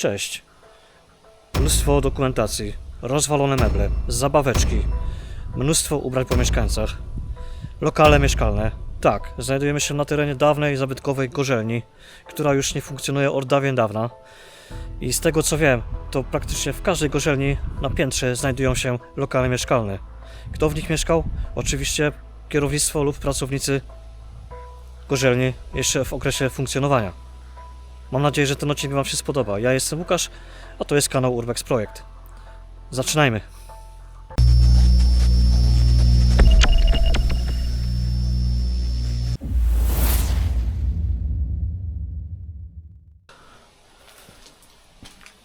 Cześć. Mnóstwo dokumentacji, rozwalone meble, zabaweczki, mnóstwo ubrań po mieszkańcach, lokale mieszkalne. Tak, znajdujemy się na terenie dawnej, zabytkowej gorzelni, która już nie funkcjonuje od dawien dawna. I z tego co wiem, to praktycznie w każdej gorzelni na piętrze znajdują się lokale mieszkalne. Kto w nich mieszkał? Oczywiście kierownictwo lub pracownicy gorzelni jeszcze w okresie funkcjonowania. Mam nadzieję, że ten odcinek Wam się spodoba. Ja jestem Łukasz, a to jest kanał Urbex Projekt. Zaczynajmy.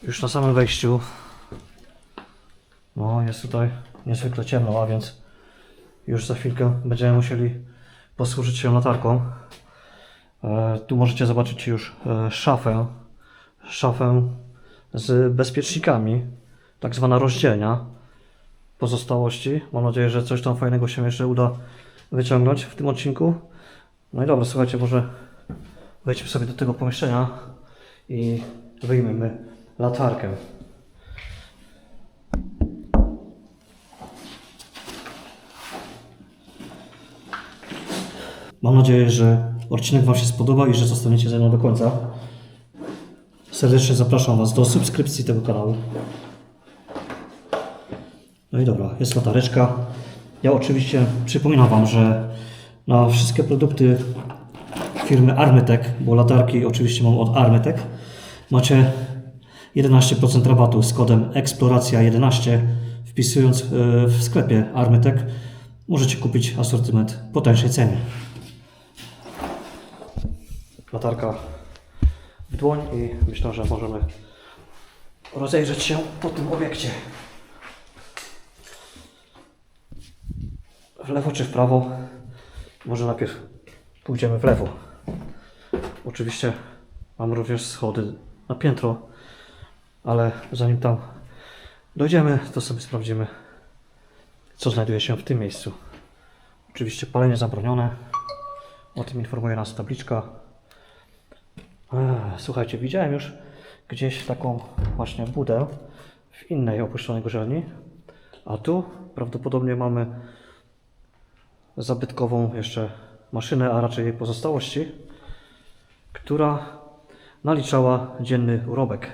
Już na samym wejściu. No, jest tutaj niezwykle ciemno, a więc już za chwilkę będziemy musieli posłużyć się latarką. E, Tu możecie zobaczyć już e, szafę, szafę z bezpiecznikami, tak zwana rozdzielnia pozostałości. Mam nadzieję, że coś tam fajnego się jeszcze uda wyciągnąć w tym odcinku. No i dobra, słuchajcie, może wejdźmy sobie do tego pomieszczenia i wyjmiemy latarkę. Mam nadzieję, że odcinek Wam się spodoba i że zostaniecie ze mną do końca. Serdecznie zapraszam Was do subskrypcji tego kanału. No i dobra, jest latareczka. Ja oczywiście przypominam Wam, że na wszystkie produkty firmy Armetek, bo latarki oczywiście mam od Armetek, macie 11% rabatu z kodem Exploracja11. Wpisując e, w sklepie Armetek możecie kupić asortyment po tańszej cenie latarka w dłoń i myślę, że możemy rozejrzeć się po tym obiekcie. W lewo czy w prawo? Może najpierw pójdziemy w lewo. Oczywiście mam również schody na piętro, ale zanim tam dojdziemy, to sobie sprawdzimy, co znajduje się w tym miejscu. Oczywiście palenie zabronione. O tym informuje nas tabliczka. Słuchajcie, widziałem już gdzieś taką właśnie budę w innej opuszczonej gorzelni, a tu prawdopodobnie mamy zabytkową jeszcze maszynę, a raczej jej pozostałości, która naliczała dzienny urobek.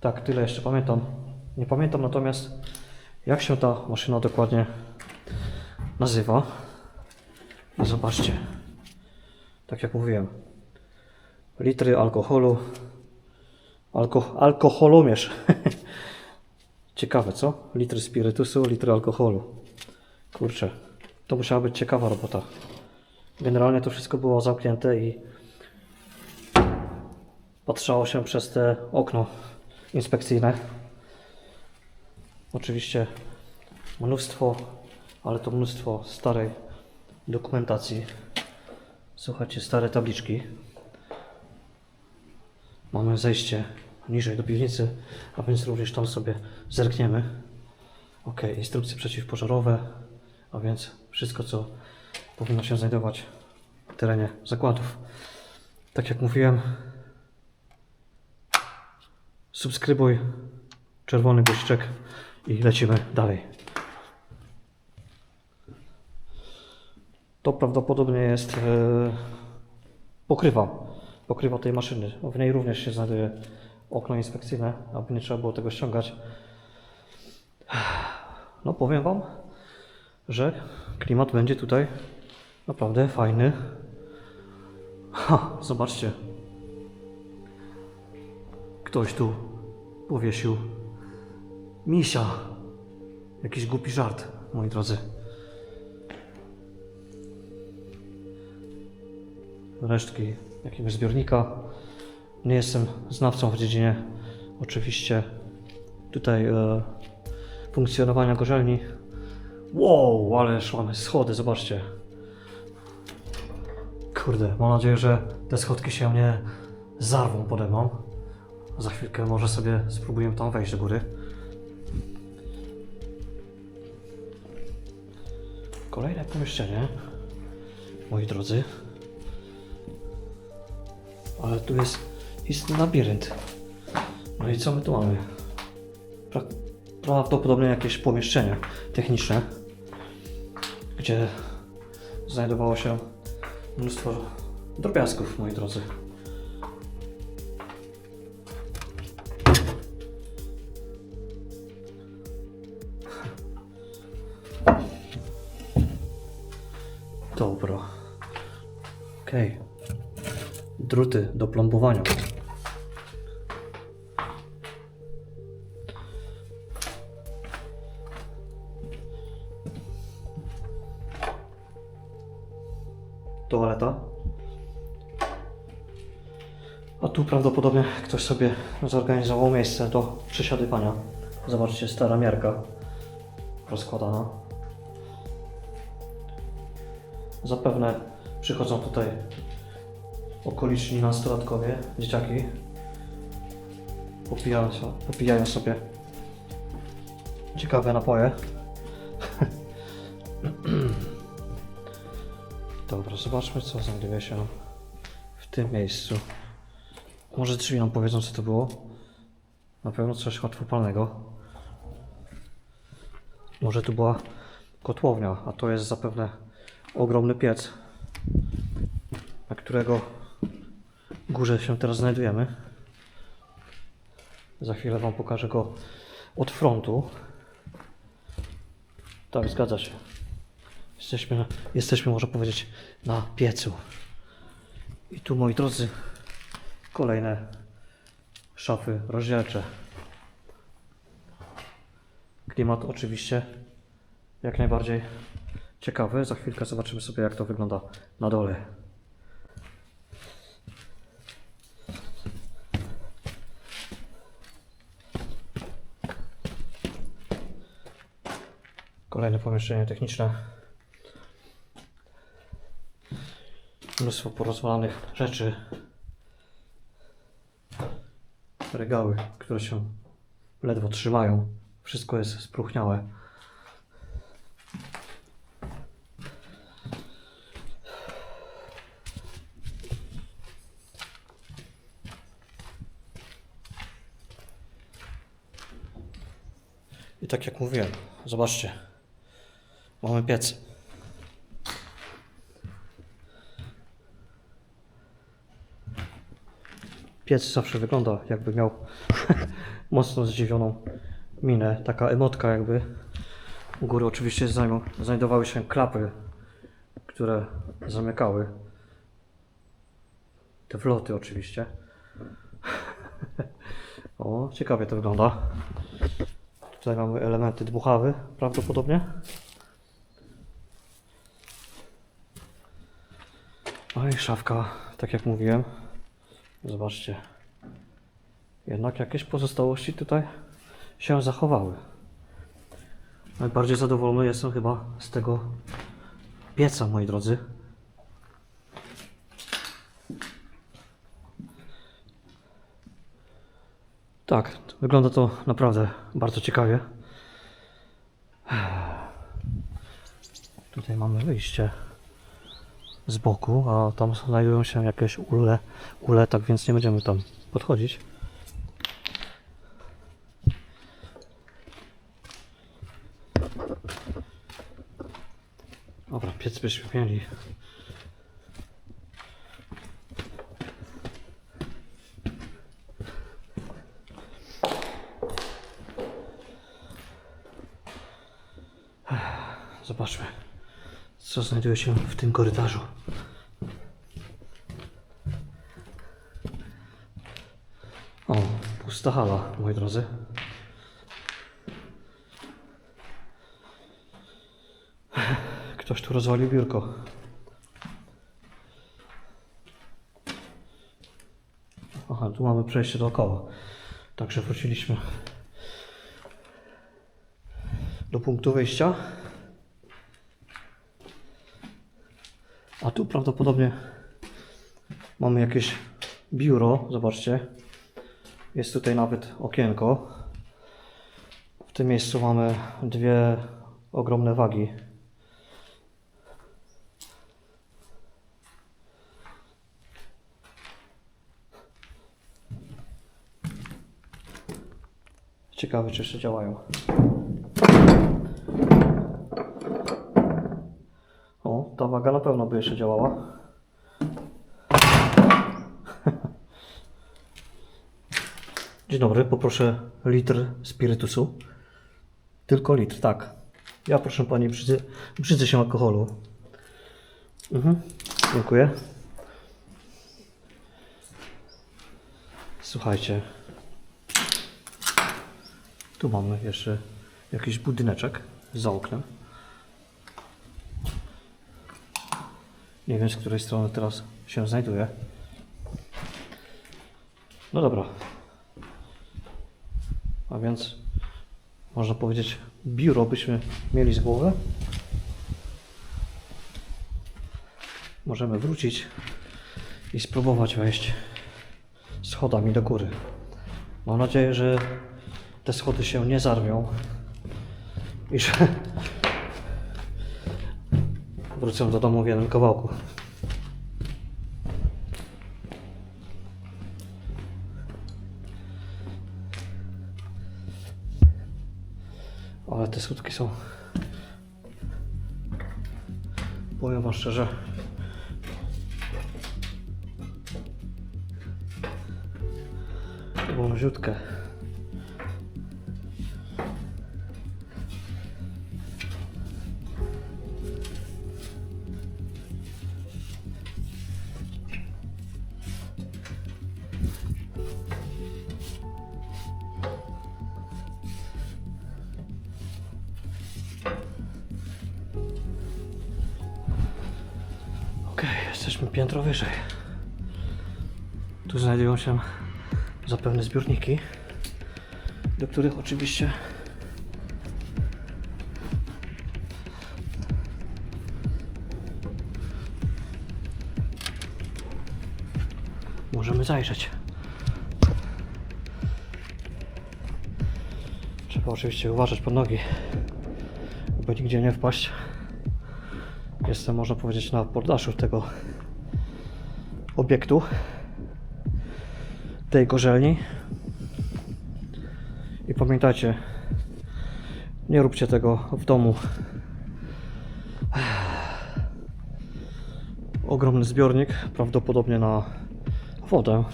Tak, tyle jeszcze pamiętam. Nie pamiętam natomiast, jak się ta maszyna dokładnie nazywa. Zobaczcie. Tak jak mówiłem, litry alkoholu. Alko, alkoholomierz. Ciekawe, co? Litry spirytusu, litry alkoholu. Kurczę, to musiała być ciekawa robota. Generalnie to wszystko było zamknięte i patrzało się przez te okno inspekcyjne. Oczywiście mnóstwo, ale to mnóstwo starej dokumentacji. Słuchajcie, stare tabliczki. Mamy zejście niżej do piwnicy, a więc również tam sobie zerkniemy. Ok, instrukcje przeciwpożarowe, a więc wszystko, co powinno się znajdować w terenie zakładów. Tak jak mówiłem, subskrybuj, czerwony guziczek i lecimy dalej. To prawdopodobnie jest e, pokrywa, pokrywa tej maszyny. W niej również się znajduje okno inspekcyjne, aby nie trzeba było tego ściągać. No powiem Wam, że klimat będzie tutaj naprawdę fajny. Ha, zobaczcie. Ktoś tu powiesił misia. Jakiś głupi żart, moi drodzy. resztki jakiegoś zbiornika. Nie jestem znawcą w dziedzinie oczywiście tutaj e, funkcjonowania gorzelni. Wow, ależ mamy schody, zobaczcie. Kurde, mam nadzieję, że te schodki się nie zarwą pode mną. Za chwilkę może sobie spróbujemy tam wejść do góry. Kolejne pomieszczenie, moi drodzy. Ale tu jest istny labirynt. No i co my tu mamy? Pra prawdopodobnie jakieś pomieszczenie techniczne, gdzie znajdowało się mnóstwo drobiazgów, moi drodzy. Dobra. Okej. Druty do plombowania. Toaleta. A tu prawdopodobnie ktoś sobie zorganizował miejsce do przesiadywania. Zobaczcie, stara miarka rozkładana. Zapewne przychodzą tutaj okoliczni nastolatkowie, dzieciaki. Popijają, popijają sobie ciekawe napoje. Dobra, zobaczmy co znajduje się w tym miejscu. Może drzwi nam powiedzą co to było. Na pewno coś łatwopalnego. Może tu była kotłownia, a to jest zapewne ogromny piec, na którego górze się teraz znajdujemy. Za chwilę Wam pokażę go od frontu. Tak, zgadza się. Jesteśmy, jesteśmy, można powiedzieć, na piecu. I tu, moi drodzy, kolejne szafy rozdzielcze. Klimat oczywiście jak najbardziej ciekawy. Za chwilkę zobaczymy sobie, jak to wygląda na dole. Kolejne pomieszczenie techniczne. Mnóstwo porozwalanych rzeczy. Regały, które się ledwo trzymają. Wszystko jest spróchniałe. I tak jak mówiłem, zobaczcie, mamy piec. Piec zawsze wygląda jakby miał mocno zdziwioną minę, taka emotka jakby. U góry oczywiście znajdowały się klapy, które zamykały te wloty oczywiście. O, ciekawie to wygląda. Tutaj mamy elementy dmuchawy prawdopodobnie. No i szafka, tak jak mówiłem. Zobaczcie. Jednak jakieś pozostałości tutaj się zachowały. Najbardziej zadowolony jestem chyba z tego pieca, moi drodzy. Tak, wygląda to naprawdę bardzo ciekawie. Tutaj mamy wyjście z boku, a tam znajdują się jakieś ule, ule tak więc nie będziemy tam podchodzić. Dobra, piec byśmy mieli. Zobaczmy, co znajduje się w tym korytarzu. O, pusta hala, moi drodzy. Ktoś tu rozwalił biurko. Aha, tu mamy przejście dookoła. Także wróciliśmy do punktu wyjścia. A tu prawdopodobnie mamy jakieś biuro. Zobaczcie. Jest tutaj nawet okienko. W tym miejscu mamy dwie ogromne wagi. Ciekawe, czy jeszcze działają. O, ta waga na pewno by jeszcze działała. Dzień dobry, poproszę litr spirytusu. Tylko litr, tak. Ja proszę Pani, brzydzę, brzydzę się alkoholu. Mhm, dziękuję. Słuchajcie. Tu mamy jeszcze jakiś budyneczek za oknem. Nie wiem z której strony teraz się znajduje. No dobra. A więc można powiedzieć biuro byśmy mieli z głowy. Możemy wrócić i spróbować wejść schodami do góry. Mam nadzieję, że te schody się nie zarwią i że wrócę do domu w jednym kawałku. Ale te skutki są. Powiem Wam szczerze. zapewne zbiorniki, do których oczywiście możemy zajrzeć. Trzeba oczywiście uważać pod nogi, by nigdzie nie wpaść. Jestem, można powiedzieć, na poddaszu tego obiektu tej gorzelni. I pamiętajcie, nie róbcie tego w domu. Ogromny zbiornik, prawdopodobnie na wodę.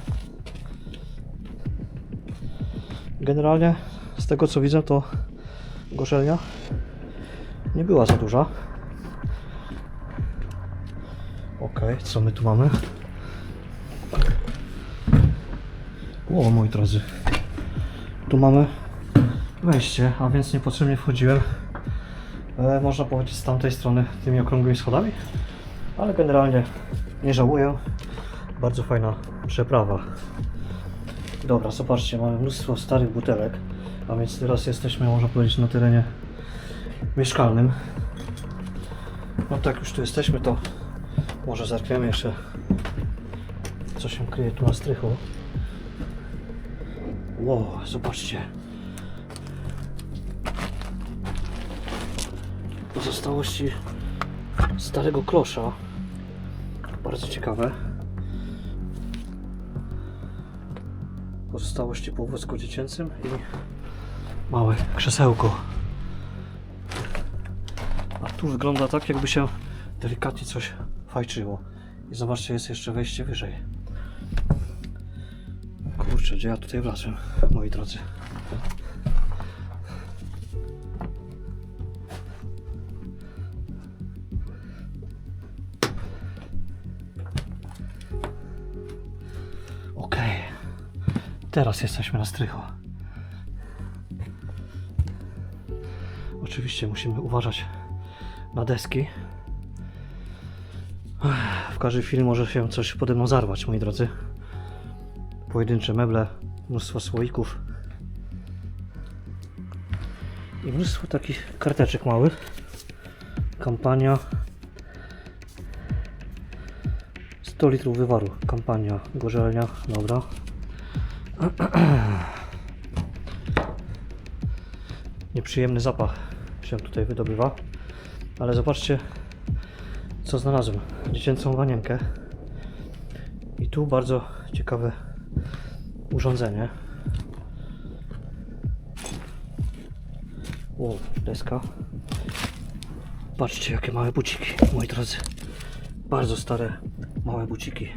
Generalnie, z tego co widzę, to gorzelnia nie była za duża. Ok, co my tu mamy? O, moi drodzy. Tu mamy wejście, a więc niepotrzebnie wchodziłem. E, można powiedzieć z tamtej strony tymi okrągłymi schodami. Ale generalnie nie żałuję. Bardzo fajna przeprawa. Dobra, zobaczcie, mamy mnóstwo starych butelek. A więc teraz jesteśmy, można powiedzieć, na terenie mieszkalnym. No tak, już tu jesteśmy, to może zerkniemy jeszcze, co się kryje tu na strychu. Wow, zobaczcie. Pozostałości starego klosza. Bardzo ciekawe. Pozostałości po wózku dziecięcym i małe krzesełko. A tu wygląda tak, jakby się delikatnie coś fajczyło. I zobaczcie, jest jeszcze wejście wyżej. Kurczę, gdzie ja tutaj wlazłem, moi drodzy? Okej. Teraz jesteśmy na strychu. Oczywiście musimy uważać na deski. W każdej chwili może się coś pode mną zarwać, moi drodzy. Pojedyncze meble, mnóstwo słoików. I mnóstwo takich karteczek małych. Kampania 100 litrów wywaru. Kampania gorzelnia, dobra. Nieprzyjemny zapach się tutaj wydobywa. Ale zobaczcie, co znalazłem. Dziecięcą wanienkę. I tu bardzo ciekawe urządzenie. O, deska. Patrzcie, jakie małe buciki, moi drodzy. Bardzo stare, małe buciki.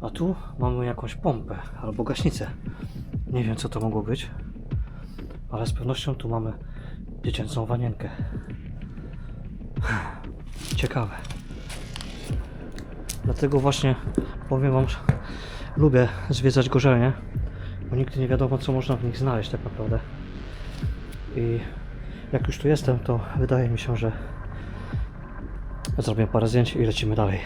A tu mamy jakąś pompę albo gaśnicę. Nie wiem, co to mogło być, ale z pewnością tu mamy dziecięcą wanienkę. Ciekawe. Dlatego właśnie powiem Wam, lubię zwiedzać gorzelnie, bo nigdy nie wiadomo, co można w nich znaleźć tak naprawdę. I jak już tu jestem, to wydaje mi się, że zrobię parę zdjęć i lecimy dalej.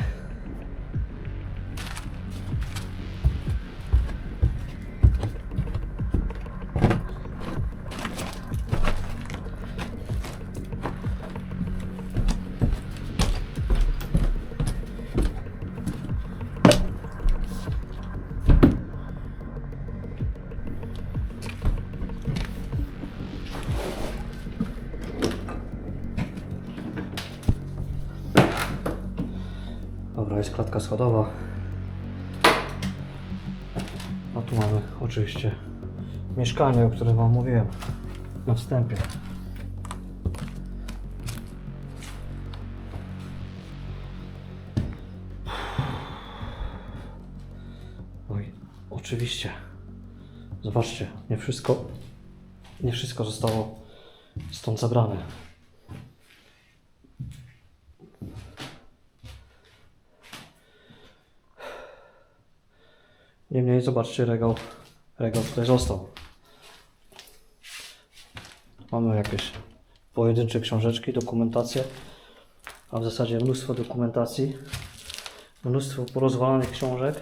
Mieszkanie, o którym Wam mówiłem na wstępie. Oj, oczywiście. Zobaczcie, nie wszystko, nie wszystko zostało stąd zabrane. Niemniej zobaczcie regał, regał tutaj został. Mamy jakieś pojedyncze książeczki, dokumentację, a w zasadzie mnóstwo dokumentacji, mnóstwo porozwalanych książek,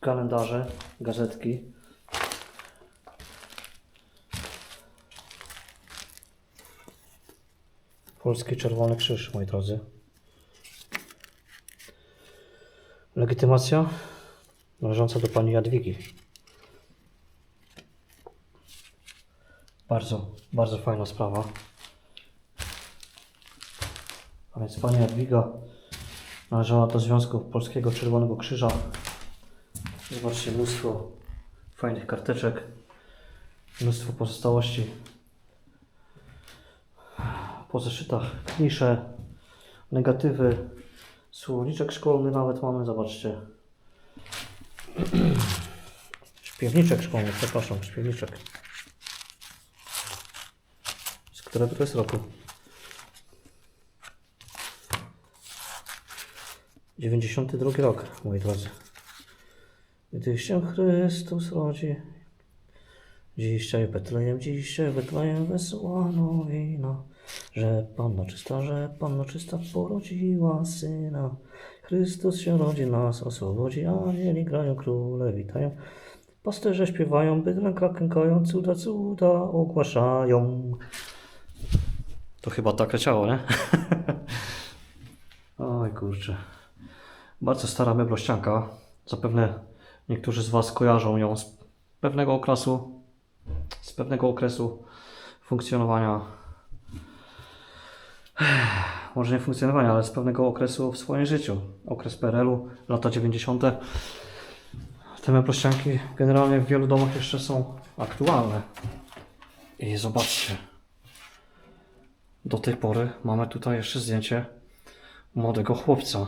kalendarze, gazetki. Polski Czerwony Krzyż, moi drodzy. Legitymacja należąca do pani Jadwigi. Bardzo, bardzo fajna sprawa. A więc pani Jadwiga należała do Związku Polskiego Czerwonego Krzyża. Zobaczcie, mnóstwo fajnych karteczek, mnóstwo pozostałości po zeszytach, klisze, negatywy, słowniczek szkolny nawet mamy, zobaczcie. Śpiewniczek szkolny, przepraszam, śpiewniczek. Z którego to jest roku? 92 rok, moi drodzy. Gdy się Chrystus rodzi, dzisiaj Betlejem, dzisiaj Betlejem wesoła nowina, że Panna czysta, że Panna czysta porodziła Syna. Chrystus się rodzi, nas oswobodzi, anieli grają, króle witają. Pasterze śpiewają, bydlęka klękają, cuda, cuda ogłaszają. To chyba tak leciało, nie? Oj kurczę. Bardzo stara meblościanka. Zapewne niektórzy z Was kojarzą ją z pewnego okresu, z pewnego okresu funkcjonowania może nie funkcjonowania, ale z pewnego okresu w swoim życiu. Okres PRL-u, lata 90. Te meblościanki generalnie w wielu domach jeszcze są aktualne. I zobaczcie. Do tej pory mamy tutaj jeszcze zdjęcie młodego chłopca.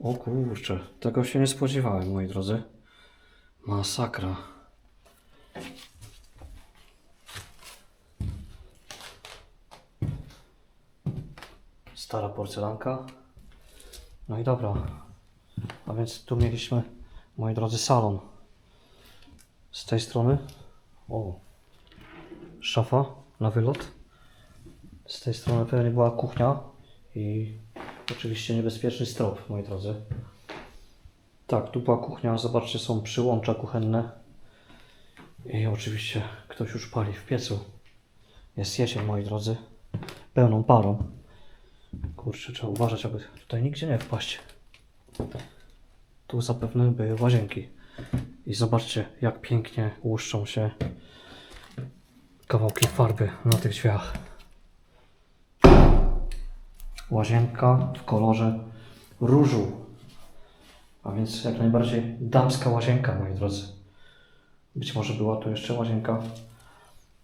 O kurczę, tego się nie spodziewałem, moi drodzy. Masakra. Stara porcelanka. No i dobra. A więc tu mieliśmy, moi drodzy, salon. Z tej strony. O. Szafa na wylot. Z tej strony pewnie była kuchnia i oczywiście niebezpieczny strop, moi drodzy. Tak, tu była kuchnia. Zobaczcie, są przyłącza kuchenne. I oczywiście ktoś już pali w piecu. Jest jesień, moi drodzy. Pełną parą. Kurczę, trzeba uważać, aby tutaj nigdzie nie wpaść. Tu zapewne były łazienki. I zobaczcie, jak pięknie łuszczą się kawałki farby na tych drzwiach. Łazienka w kolorze różu. A więc jak najbardziej damska łazienka, moi drodzy. Być może była tu jeszcze łazienka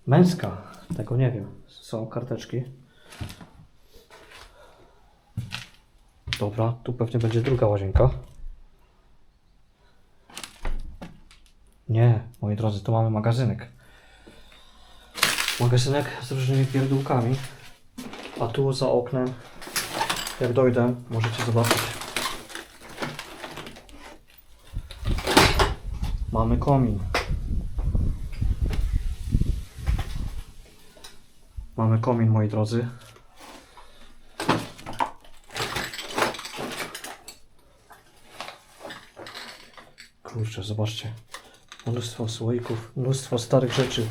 Męska, tego nie wiem. Są karteczki. Dobra, tu pewnie będzie druga łazienka. Nie, moi drodzy, tu mamy magazynek. Magazynek z różnymi pierdółkami. A tu za oknem, jak dojdę, możecie zobaczyć. Mamy komin. Mamy komin, moi drodzy. Kurczę, zobaczcie. Mnóstwo słoików, mnóstwo starych rzeczy.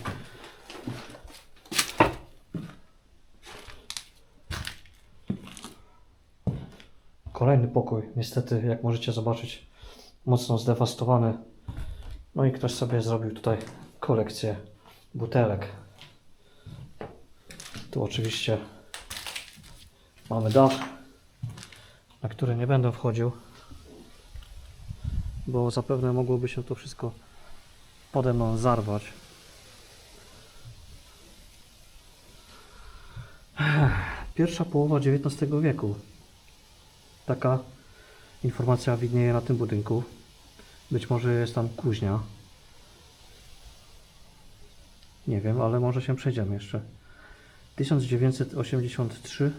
Kolejny pokój, niestety, jak możecie zobaczyć, mocno zdewastowany. No i ktoś sobie zrobił tutaj kolekcję butelek. Tu oczywiście mamy dach, na który nie będę wchodził, bo zapewne mogłoby się to wszystko pode mną zarwać. Pierwsza połowa XIX wieku. Taka informacja widnieje na tym budynku. Być może jest tam kuźnia. Nie wiem, ale może się przejdziemy jeszcze. 1983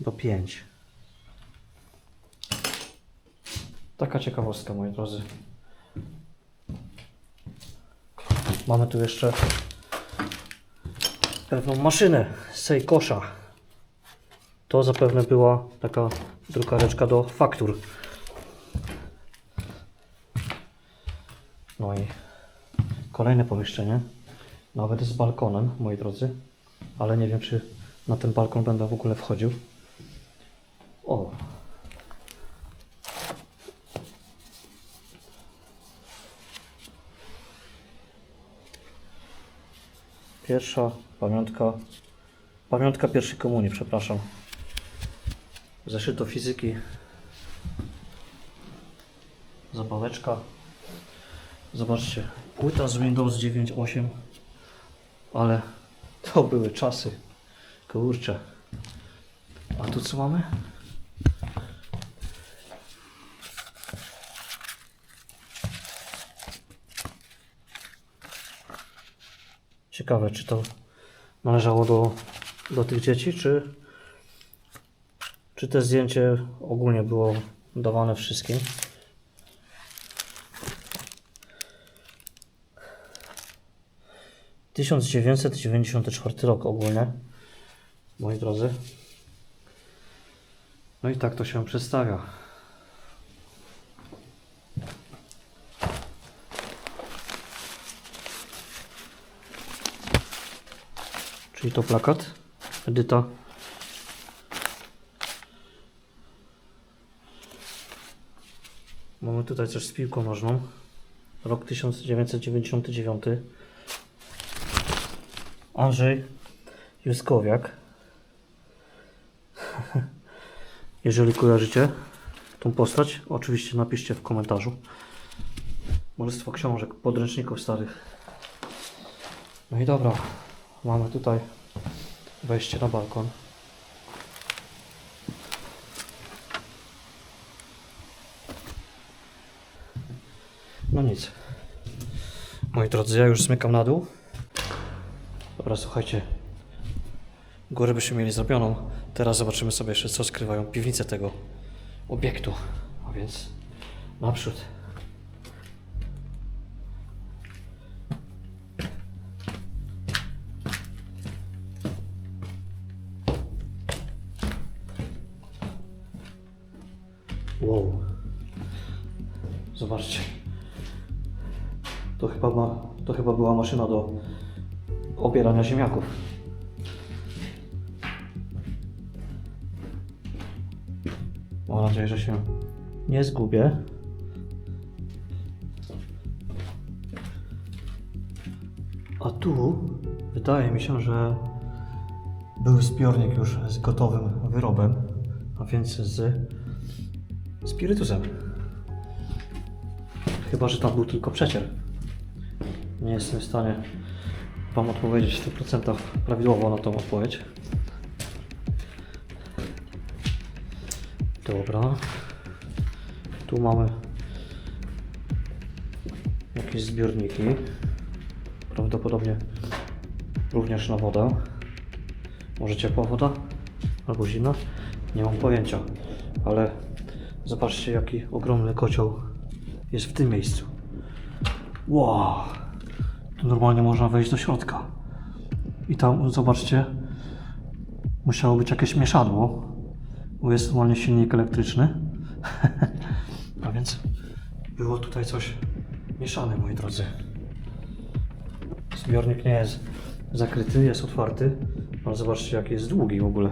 do 5. Taka ciekawostka, moi drodzy. Mamy tu jeszcze pewną maszynę z Seikosza. To zapewne była taka drukareczka do faktur. No i kolejne pomieszczenie. Nawet z balkonem, moi drodzy. Ale nie wiem, czy na ten balkon będę w ogóle wchodził. O! Pierwsza pamiątka. Pamiątka pierwszej komunii, przepraszam. Zeszyto fizyki. Zabaweczka. Zobaczcie, płyta z Windows 9.8, ale to były czasy. Kurczę. A tu co mamy? Ciekawe, czy to należało do, do tych dzieci, czy, czy to zdjęcie ogólnie było dawane wszystkim. Tysiąc dziewięćset dziewięćdziesiąty czwarty rok ogólnie, moi drodzy. No i tak to się przedstawia. Czyli to plakat Edyta. Mamy tutaj coś z piłką nożną. Rok 1999. Andrzej Juskowiak. Jeżeli kojarzycie tą postać, oczywiście napiszcie w komentarzu. Mnóstwo książek, podręczników starych. No i dobra, mamy tutaj wejście na balkon. No nic. Moi drodzy, ja już zmykam na dół. Dobra, słuchajcie. Górę byśmy mieli zrobioną. Teraz zobaczymy sobie jeszcze, co skrywają piwnice tego obiektu. A więc naprzód. Wow. Zobaczcie. To chyba, ma, to chyba była maszyna do obierania ziemniaków. Mam nadzieję, że się nie zgubię. A tu wydaje mi się, że był zbiornik już z gotowym wyrobem, a więc z spirytusem. Chyba, że tam był tylko przecier. Nie jestem w stanie Wam odpowiedzieć w 100% prawidłowo na tą odpowiedź. Dobra. Tu mamy jakieś zbiorniki. Prawdopodobnie również na wodę. Może ciepła woda? Albo zimna? Nie mam pojęcia. Ale zobaczcie jaki ogromny kocioł jest w tym miejscu. Wow! Tu normalnie można wejść do środka. I tam, zobaczcie, musiało być jakieś mieszadło, bo jest normalnie silnik elektryczny. A więc było tutaj coś mieszane, moi drodzy. Zbiornik nie jest zakryty, jest otwarty, ale zobaczcie, jaki jest długi w ogóle.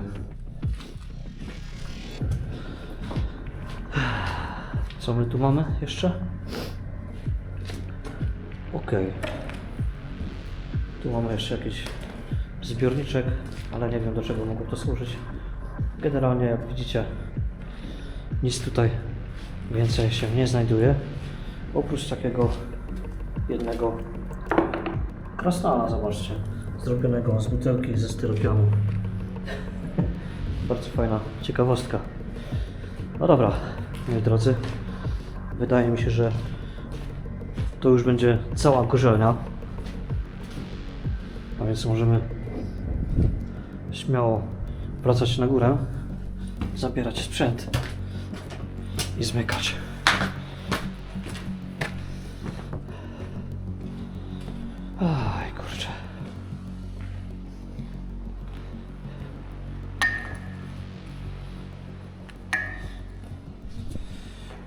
Co my tu mamy jeszcze? Okej. Tu mamy jeszcze jakiś zbiorniczek, ale nie wiem do czego mogło to służyć. Generalnie jak widzicie nic tutaj więcej się nie znajduje. Oprócz takiego jednego krasnala, zobaczcie. Zrobionego z butelki ze styropianu. Bardzo fajna ciekawostka. No dobra, moi drodzy. Wydaje mi się, że to już będzie cała gorzelnia. Więc możemy śmiało wracać na górę, zabierać sprzęt i zmykać. Aj, kurczę.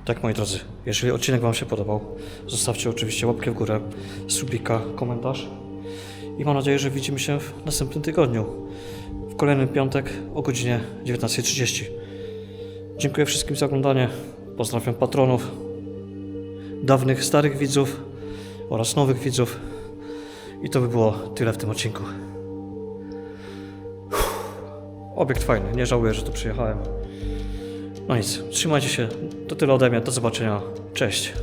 Tak, moi drodzy, jeżeli odcinek Wam się podobał, zostawcie oczywiście łapkę w górę, subika, komentarz i mam nadzieję, że widzimy się w następnym tygodniu, w kolejny piątek o godzinie 19.30. Dziękuję wszystkim za oglądanie, pozdrawiam patronów, dawnych, starych widzów oraz nowych widzów i to by było tyle w tym odcinku. Uff, Obiekt fajny, nie żałuję, że tu przyjechałem. No nic, trzymajcie się. To tyle ode mnie. Do zobaczenia. Cześć.